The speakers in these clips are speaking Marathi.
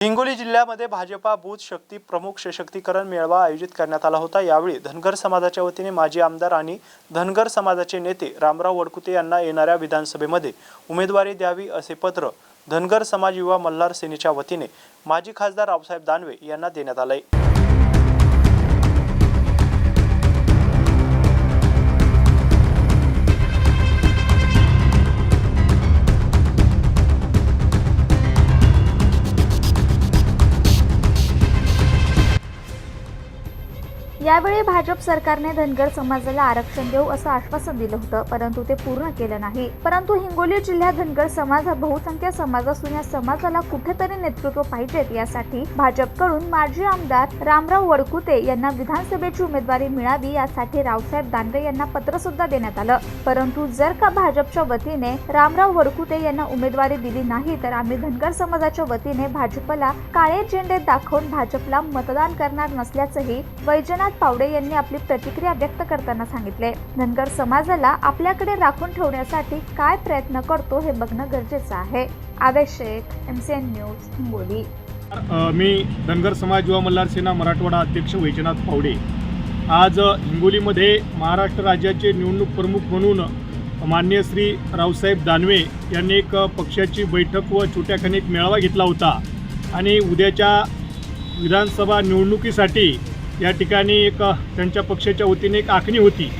हिंगोली जिल्ह्यामध्ये भाजपा बूथ शक्ती प्रमुख सशक्तीकरण मेळावा आयोजित करण्यात आला होता. यावेळी धनगर समाजाच्या वतीने माजी आमदार आणि धनगर समाजाचे नेते रामराव वडकुते यांना येणाऱ्या विधानसभेमध्ये उमेदवारी द्यावी असे पत्र धनगर समाज युवा मल्हार सेनेच्या वतीने माजी खासदार रावसाहेब दानवे यांना देण्यात आलंय. यावेळी भाजप सरकारने धनगर समाजाला आरक्षण देऊ असं आश्वासन दिलं होतं परंतु ते पूर्ण केलं नाही. परंतु हिंगोली जिल्ह्यात धनगर समाज हा बहुसंख्य समाज असून या समाजाला कुठेतरी नेतृत्व पाहिजेत यासाठी भाजपकडून माजी आमदार रामराव वडकुते यांना विधानसभेची उमेदवारी मिळावी यासाठी रावसाहेब दानवे यांना पत्र सुद्धा देण्यात आलं. परंतु जर का भाजपच्या वतीने रामराव वडकुते यांना उमेदवारी दिली नाही तर आम्ही धनगर समाजाच्या वतीने भाजपला काळे झेंडे दाखवून भाजपला मतदान करणार नसल्याचंही वैजनाथ पावडे यांनी आपली प्रतिक्रिया व्यक्त करताना सांगितले. धनगर समाजाला आपल्याकडे राखून ठेवण्यासाठी काय प्रयत्न करतो हे बघणं गरजेचं आहे. आवश्यक एमसीएन न्यूज हिंगोली. मी धनगर समाज युवा मल्हार सेना मराठवाडा अध्यक्ष वैजनाथ पावडे. आज हिंगोलीमध्ये महाराष्ट्र राज्याचे निवडणूक प्रमुख म्हणून मान्य श्री रावसाहेब दानवे यांनी एक पक्षाची बैठक व छोट्याखानी एक मेळावा घेतला होता. आणि उद्याच्या विधानसभा निवडणुकीसाठी या ठिकाणी एक त्यांच्या पक्षाच्या वतीने एक आखणी होती.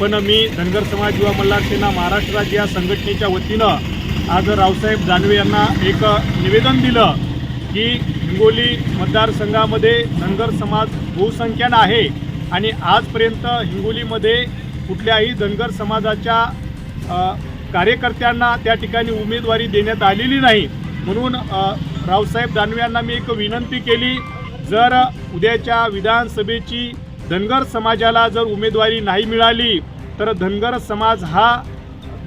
पण मी धनगर समाज युवा मल्हार सेना महाराष्ट्र राज्य या संघटनेच्या वतीनं आज रावसाहेब दानवे यांना एक निवेदन दिलं की हिंगोली मतदारसंघामध्ये धनगर समाज बहुसंख्यानं आहे आणि आजपर्यंत हिंगोलीमध्ये कुठल्याही धनगर समाजाच्या कार्यकर्त्यांना त्या ठिकाणी उमेदवारी देण्यात आलेली नाही. म्हणून रावसाहेब दानवे यांना मी एक विनंती केली. जर उद्याच्या विधानसभेची धनगर समाजाला जर उमेदवारी नाही मिळाली तर धनगर समाज हा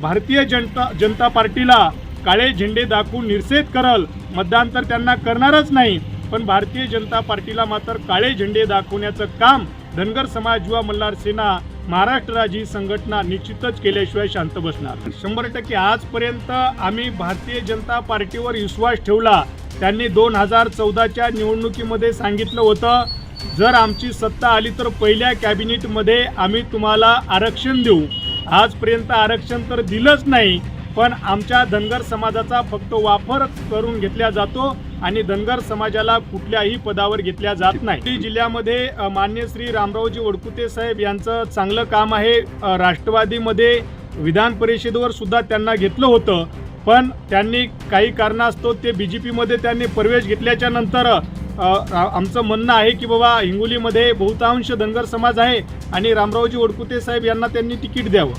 भारतीय जनता जनता पार्टीला काळे झेंडे दाखवून निरसेध करल. मतदान तर त्यांना करणारच नाही पण भारतीय जनता पार्टीला मात्र काळे झेंडे दाखवण्याचं काम धनगर समाज युवा मल्हार सेना महाराष्ट्र राज्य ही संघटना निश्चितच केल्याशिवाय शांत बसणार. शंभर टक्के आजपर्यंत आम्ही भारतीय जनता पार्टीवर विश्वास ठेवला. त्यांनी दोन हजार चौदाच्या निवडणुकीमध्ये सांगितलं होतं जर आमची सत्ता आली तर पहिल्या कॅबिनेटमध्ये आम्ही तुम्हाला आरक्षण देऊ. आजपर्यंत आरक्षण तर दिलंच नाही पण आमच्या धनगर समाजाचा फक्त वापर करून घेतला जातो आणि धनगर समाजाला कुठल्याही पदावर घेतल्या जात नाही. जिल्ह्यामध्ये मान्य श्री रामरावजी वडकुते साहेब यांचं चांगलं काम आहे. राष्ट्रवादीमध्ये विधान परिषदेवर सुद्धा त्यांना घेतलं होतं. पण त्यांनी काही कारणास्तव ते बी जे पीमध्ये त्यांनी प्रवेश घेतल्याच्या नंतर आमचं म्हणणं आहे की बाबा हिंगोलीमध्ये बहुतांश धनगर समाज आहे आणि रामरावजी वडकुते साहेब यांना त्यांनी तिकीट द्यावं.